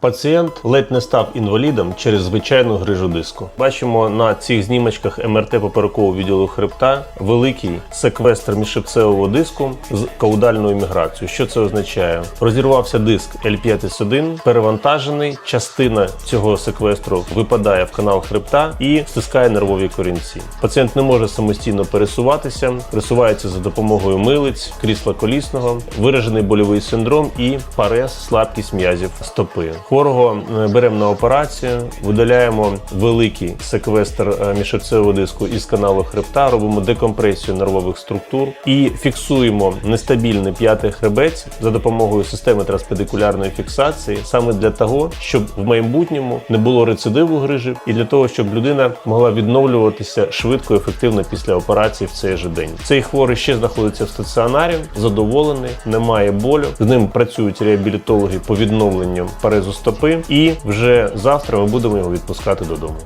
Пацієнт ледь не став інвалідом через звичайну грижу диску. Бачимо на цих знімочках МРТ поперекового відділу хребта великий секвестр міжшипцевого диску з каудальною міграцією. Що це означає? Розірвався диск L5S1, перевантажений. Частина цього секвестру випадає в канал хребта і стискає нервові корінці. Пацієнт не може самостійно пересуватися, пересувається за допомогою милиць, крісла колісного, виражений больовий синдром і парез, слабкість м'язів стопи. Хворого е, беремо на операцію, видаляємо великий секвестр е, диску із каналу хребта, робимо декомпресію нервових структур і фіксуємо нестабільний п'ятий хребець за допомогою системи транспедикулярної фіксації, саме для того, щоб в майбутньому не було рецидиву грижі, і для того, щоб людина могла відновлюватися швидко і ефективно після операції в цей же день. Цей хворий ще знаходиться в стаціонарі, задоволений, немає болю. З ним працюють реабілітологи по відновленню парезу стопи, і вже завтра ми будемо його відпускати додому.